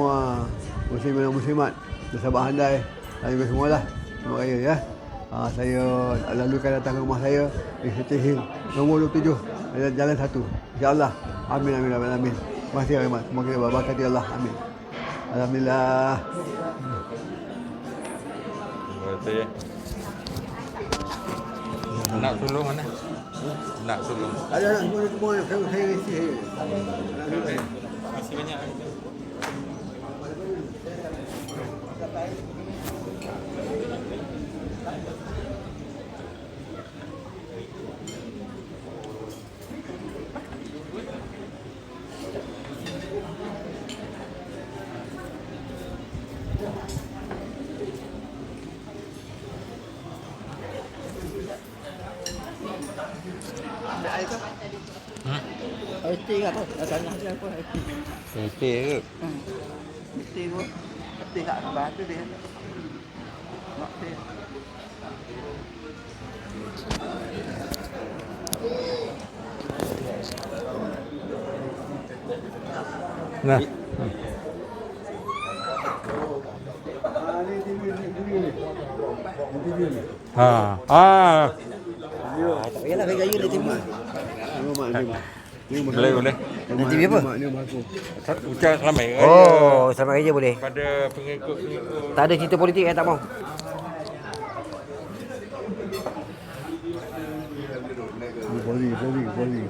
semua muslimin dan muslimat bersama handai dan juga semualah. Terima raya ya. Ha, saya lalu akan datang ke rumah saya di Hill nombor 27 jalan, jalan satu. InsyaAllah. Amin amin amin amin. Terima kasih Rahmat. Semoga kita berkati Allah. Amin. Alhamdulillah. Betul ya. Nak sulung mana? Nak sulung. Ada anak semua semua saya saya isi saya. Masih IT ke apa? Dah tanya dia apa IT. IT ke? Hmm. IT pun. IT kat sebelah tu dia. Mak dia. Nah. Ha. Ah. Tak payahlah kerja dia Mak. Boleh boleh. Ini TV apa? Ucap selamat raya. Oh, sama kerja boleh. Pada pengikut-pengikut Tak ada cerita politik saya tak mau. Poli, poli, poli.